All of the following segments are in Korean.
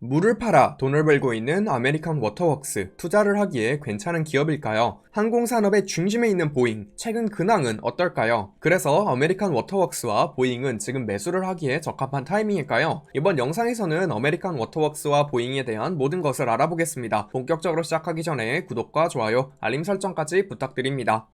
물을 팔아 돈을 벌고 있는 아메리칸 워터웍스 투자를 하기에 괜찮은 기업일까요? 항공산업의 중심에 있는 보잉 최근 근황은 어떨까요? 그래서 아메리칸 워터웍스와 보잉은 지금 매수를 하기에 적합한 타이밍일까요? 이번 영상에서는 아메리칸 워터웍스와 보잉에 대한 모든 것을 알아보겠습니다. 본격적으로 시작하기 전에 구독과 좋아요, 알림 설정까지 부탁드립니다.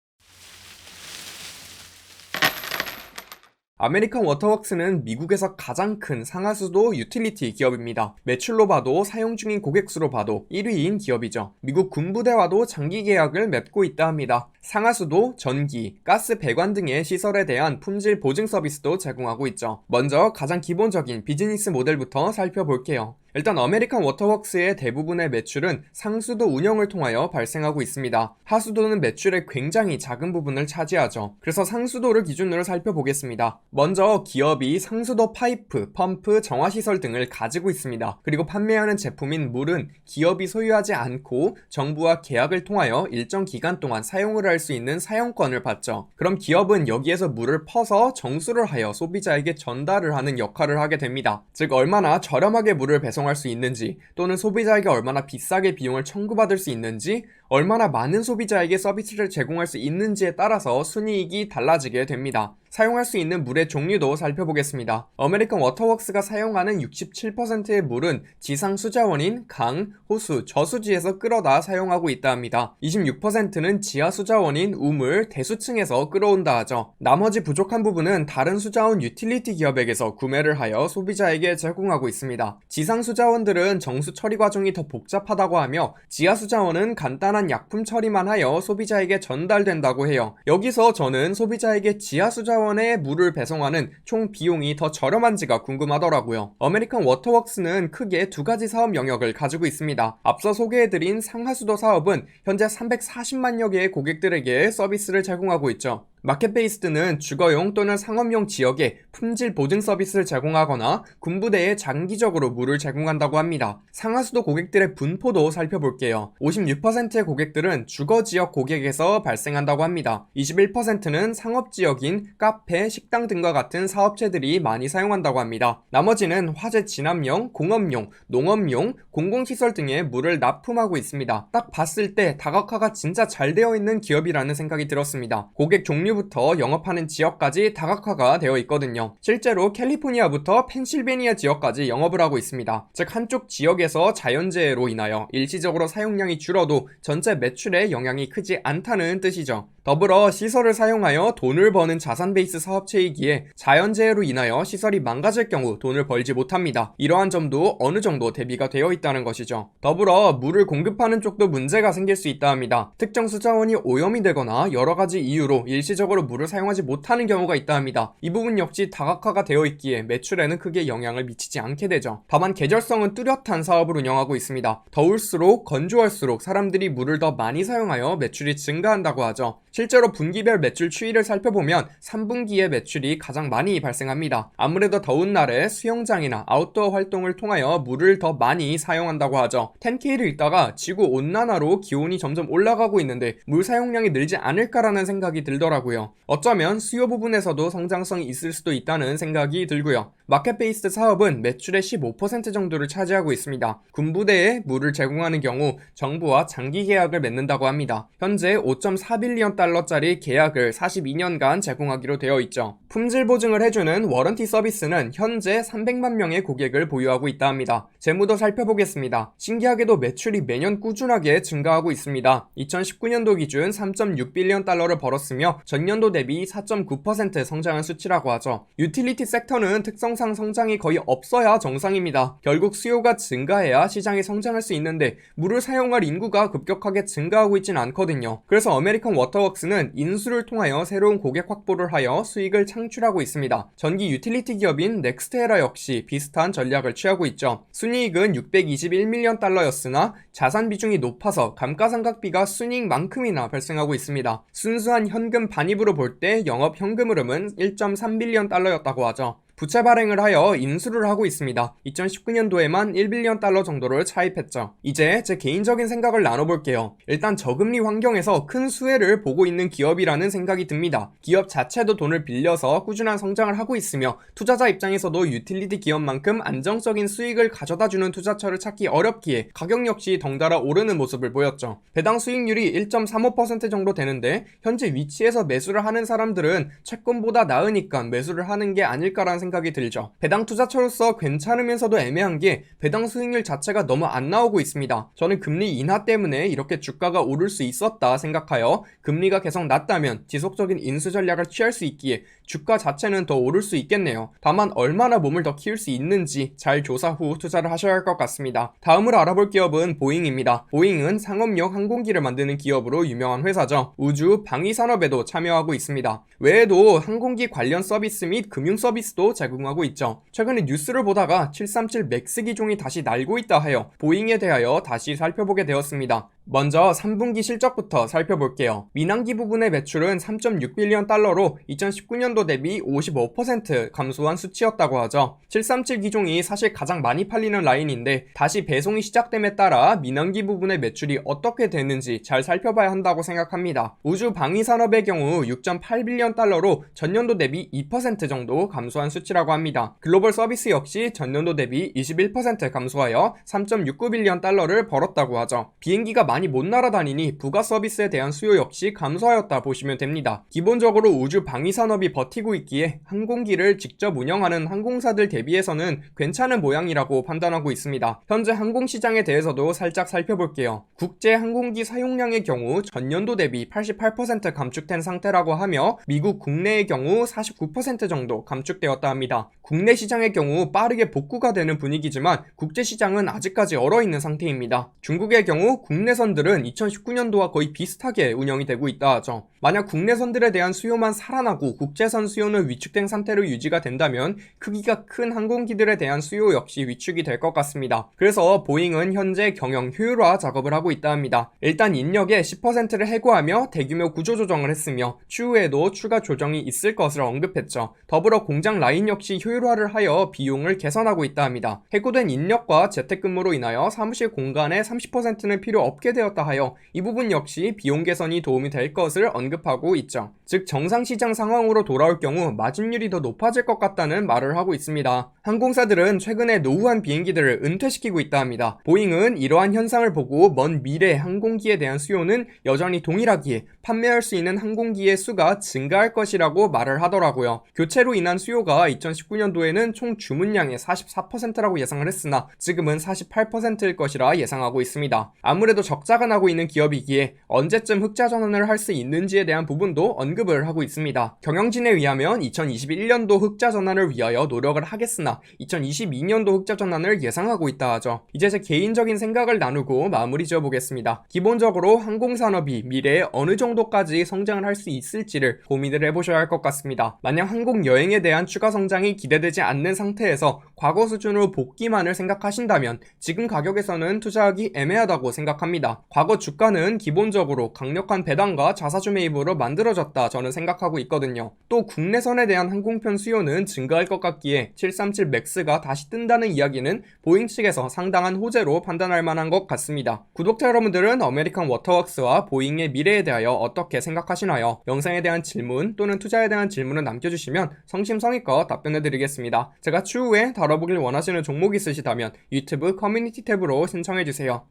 아메리칸 워터웍스는 미국에서 가장 큰 상하수도 유틸리티 기업입니다. 매출로 봐도 사용 중인 고객 수로 봐도 1위인 기업이죠. 미국 군부대와도 장기 계약을 맺고 있다 합니다. 상하수도, 전기, 가스 배관 등의 시설에 대한 품질 보증 서비스도 제공하고 있죠. 먼저 가장 기본적인 비즈니스 모델부터 살펴볼게요. 일단 아메리칸 워터웍스의 대부분의 매출은 상수도 운영을 통하여 발생하고 있습니다. 하수도는 매출의 굉장히 작은 부분을 차지하죠. 그래서 상수도를 기준으로 살펴보겠습니다. 먼저 기업이 상수도 파이프, 펌프, 정화시설 등을 가지고 있습니다. 그리고 판매하는 제품인 물은 기업이 소유하지 않고 정부와 계약을 통하여 일정 기간 동안 사용을 할 수 있는 사용권을 받죠. 그럼 기업은 여기에서 물을 퍼서 정수를 하여 소비자에게 전달을 하는 역할을 하게 됩니다. 즉 얼마나 저렴하게 물을 배송 할 수 있는지 또는 소비자에게 얼마나 비싸게 비용을 청구받을 수 있는지 얼마나 많은 소비자에게 서비스를 제공할 수 있는지에 따라서 순이익이 달라지게 됩니다. 사용할 수 있는 물의 종류도 살펴보겠습니다. 아메리칸 워터웍스가 사용하는 67%의 물은 지상 수자원인 강, 호수, 저수지에서 끌어다 사용하고 있다 합니다. 26%는 지하 수자원인 우물, 대수층에서 끌어온다 하죠. 나머지 부족한 부분은 다른 수자원 유틸리티 기업에게서 구매를 하여 소비자에게 제공하고 있습니다. 지상 수자원들은 정수 처리 과정이 더 복잡하다고 하며 지하 수자원은 간단한 약품 처리만 하여 소비자에게 전달된다고 해요. 여기서 저는 소비자에게 지하 수자원 수자원에 물을 배송하는 총 비용이 더 저렴한지가 궁금하더라고요. 아메리칸 워터웍스는 크게 두 가지 사업 영역을 가지고 있습니다. 앞서 소개해드린 상하수도 사업은 현재 340만여 개의 고객들에게 서비스를 제공하고 있죠. 마켓베이스드는 주거용 또는 상업용 지역에 품질 보증 서비스를 제공하거나 군부대에 장기적으로 물을 제공한다고 합니다. 상하수도 고객들의 분포도 살펴볼게요. 56%의 고객들은 주거 지역 고객에서 발생한다고 합니다. 21%는 상업 지역인 카페, 식당 등과 같은 사업체들이 많이 사용한다고 합니다. 나머지는 화재 진압용, 공업용, 농업용, 공공시설 등의 물을 납품하고 있습니다. 딱 봤을 때 다각화가 진짜 잘 되어 있는 기업이라는 생각이 들었습니다. 고객 종류 종류부터 영업하는 지역까지 다각화가 되어 있거든요. 실제로 캘리포니아부터 펜실베니아 지역까지 영업을 하고 있습니다. 즉 한쪽 지역에서 자연재해로 인하여 일시적으로 사용량이 줄어도 전체 매출에 영향이 크지 않다는 뜻이죠. 더불어 시설을 사용하여 돈을 버는 자산 베이스 사업체이기에 자연재해로 인하여 시설이 망가질 경우 돈을 벌지 못합니다. 이러한 점도 어느 정도 대비가 되어 있다는 것이죠. 더불어 물을 공급하는 쪽도 문제가 생길 수 있다 합니다. 특정 수자원이 오염이 되거나 여러 가지 이유로 일시적으로 물을 사용하지 못하는 경우가 있다 합니다. 이 부분 역시 다각화가 되어 있기에 매출에는 크게 영향을 미치지 않게 되죠. 다만 계절성은 뚜렷한 사업을 운영하고 있습니다. 더울수록 건조할수록 사람들이 물을 더 많이 사용하여 매출이 증가한다고 하죠. 실제로 분기별 매출 추이를 살펴보면 3분기의 매출이 가장 많이 발생합니다. 아무래도 더운 날에 수영장이나 아웃도어 활동을 통하여 물을 더 많이 사용한다고 하죠. 10K를 읽다가 지구 온난화로 기온이 점점 올라가고 있는데 물 사용량이 늘지 않을까라는 생각이 들더라고요. 어쩌면 수요 부분에서도 성장성이 있을 수도 있다는 생각이 들고요. 마켓 베이스드 사업은 매출의 15% 정도를 차지하고 있습니다. 군부대에 물을 제공하는 경우 정부와 장기 계약을 맺는다고 합니다. 현재 5.4빌리언 달러짜리 계약을 42년간 제공하기로 되어 있죠. 품질 보증을 해주는 워런티 서비스는 현재 300만 명의 고객을 보유하고 있다 합니다. 재무도 살펴보겠습니다. 신기하게도 매출이 매년 꾸준하게 증가하고 있습니다. 2019년도 기준 3.6빌리언 달러를 벌었으며 전년도 대비 4.9% 성장한 수치라고 하죠. 유틸리티 섹터는 특성상 성장이 거의 없어야 정상입니다. 결국 수요가 증가해야 시장이 성장할 수 있는데 물을 사용할 인구가 급격하게 증가하고 있진 않거든요. 그래서 아메리칸 워터 웍스는 인수를 통하여 새로운 고객 확보를 하여 수익을 창출하고 있습니다. 전기 유틸리티 기업인 넥스테라 역시 비슷한 전략을 취하고 있죠. 순이익은 621밀리언 달러였으나 자산 비중이 높아서 감가상각비가 순이익만큼이나 발생하고 있습니다. 순수한 현금 반입으로 볼 때 영업 현금 흐름은 1.3빌리언 달러였다고 하죠. 부채 발행을 하여 인수를 하고 있습니다. 2019년도에만 1빌리언 달러 정도를 차입했죠. 이제 제 개인적인 생각을 나눠볼게요. 일단 저금리 환경에서 큰 수혜를 보고 있는 기업이라는 생각이 듭니다. 기업 자체도 돈을 빌려서 꾸준한 성장을 하고 있으며 투자자 입장에서도 유틸리티 기업만큼 안정적인 수익을 가져다주는 투자처를 찾기 어렵기에 가격 역시 덩달아 오르는 모습을 보였죠. 배당 수익률이 1.35% 정도 되는데 현재 위치에서 매수를 하는 사람들은 채권보다 나으니까 매수를 하는 게 아닐까라는 생각 이 들죠. 배당 투자처로서 괜찮으면서도 애매한 게 배당 수익률 자체가 너무 안 나오고 있습니다. 저는 금리 인하 때문에 이렇게 주가가 오를 수 있었다 생각하여 금리가 계속 낮다면 지속적인 인수 전략을 취할 수 있기에 주가 자체는 더 오를 수 있겠네요. 다만 얼마나 몸을 더 키울 수 있는지 잘 조사 후 투자를 하셔야 할 것 같습니다. 다음으로 알아볼 기업은 보잉입니다. 보잉은 상업용 항공기를 만드는 기업으로 유명한 회사죠. 우주 방위 산업에도 참여하고 있습니다. 외에도 항공기 관련 서비스 및 금융 서비스도 제공하고 있죠. 최근에 뉴스를 보다가 737 맥스 기종이 다시 날고 있다 하여 보잉에 대하여 다시 살펴보게 되었습니다. 먼저 3분기 실적부터 살펴볼게요. 민항기 부분의 매출은 3.6빌리언 달러로 2019년도 대비 55% 감소한 수치였다고 하죠. 737 기종이 사실 가장 많이 팔리는 라인인데 다시 배송이 시작됨에 따라 민항기 부분의 매출이 어떻게 되는지 잘 살펴봐야 한다고 생각합니다. 우주 방위 산업의 경우 6.8빌리언 달러로 전년도 대비 2% 정도 감소한 수치라고 합니다. 글로벌 서비스 역시 전년도 대비 21% 감소하여 3.69빌리언 달러를 벌었다고 하죠. 비행기가 많이 못 날아다니니 부가 서비스에 대한 수요 역시 감소하였다 보시면 됩니다. 기본적으로 우주 방위 산업이 버티고 있기에 항공기를 직접 운영하는 항공사들 대비해서는 괜찮은 모양이라고 판단하고 있습니다. 현재 항공 시장에 대해서도 살짝 살펴볼게요. 국제 항공기 사용량의 경우 전년도 대비 88% 감축된 상태라고 하며 미국 국내의 경우 49% 정도 감축되었다 합니다. 국내 시장의 경우 빠르게 복구가 되는 분위기지만 국제 시장은 아직까지 얼어 있는 상태입니다. 중국의 경우 국내선 들은 2019년도와 거의 비슷하게 운영이 되고 있다 하죠. 만약 국내선들에 대한 수요만 살아나고 국제선 수요는 위축된 상태로 유지가 된다면 크기가 큰 항공기들에 대한 수요 역시 위축이 될 것 같습니다. 그래서 보잉은 현재 경영 효율화 작업을 하고 있다 합니다. 일단 인력의 10%를 해고하며 대규모 구조 조정을 했으며 추후에도 추가 조정이 있을 것을 언급했죠. 더불어 공장 라인 역시 효율화를 하여 비용을 개선하고 있다 합니다. 해고된 인력과 재택근무로 인하여 사무실 공간의 30%는 필요 없게 되었다 하여 이 부분 역시 비용 개선이 도움이 될 것을 언급하고 있죠. 즉 정상 시장 상황으로 돌아올 경우 마진율이 더 높아질 것 같다는 말을 하고 있습니다. 항공사들은 최근에 노후한 비행기들을 은퇴시키고 있다 합니다. 보잉은 이러한 현상을 보고 먼 미래 항공기에 대한 수요는 여전히 동일하기에 판매할 수 있는 항공기의 수가 증가할 것이라고 말을 하더라고요. 교체로 인한 수요가 2019년도에는 총 주문량의 44%라고 예상을 했으나 지금은 48%일 것이라 예상하고 있습니다. 아무래도 적 자가 나고 있는 기업이기에 언제쯤 흑자 전환을 할 수 있는지에 대한 부분도 언급을 하고 있습니다. 경영진에 의하면 2021년도 흑자 전환을 위하여 노력을 하겠으나 2022년도 흑자 전환을 예상하고 있다 하죠. 이제 제 개인적인 생각을 나누고 마무리 지어 보겠습니다. 기본적으로 항공산업이 미래에 어느 정도까지 성장을 할 수 있을지를 고민을 해보셔야 할 것 같습니다. 만약 항공 여행에 대한 추가 성장이 기대되지 않는 상태에서 과거 수준으로 복귀만을 생각하신다면 지금 가격에서는 투자하기 애매하다고 생각합니다. 과거 주가는 기본적으로 강력한 배당과 자사주 매입으로 만들어졌다 저는 생각하고 있거든요. 또 국내선에 대한 항공편 수요는 증가할 것 같기에 737 맥스가 다시 뜬다는 이야기는 보잉 측에서 상당한 호재로 판단할 만한 것 같습니다. 구독자 여러분들은 어메리칸 워터웍스와 보잉의 미래에 대하여 어떻게 생각하시나요? 영상에 대한 질문 또는 투자에 대한 질문을 남겨주시면 성심성의껏 답변해드리겠습니다. 제가 추후에 다뤄보길 원하시는 종목이 있으시다면 유튜브 커뮤니티 탭으로 신청해주세요.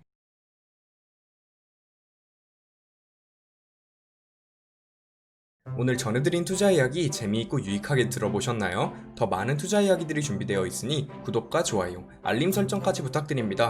오늘 전해드린 투자 이야기 재미있고 유익하게 들어보셨나요? 더 많은 투자 이야기들이 준비되어 있으니 구독과 좋아요, 알림 설정까지 부탁드립니다.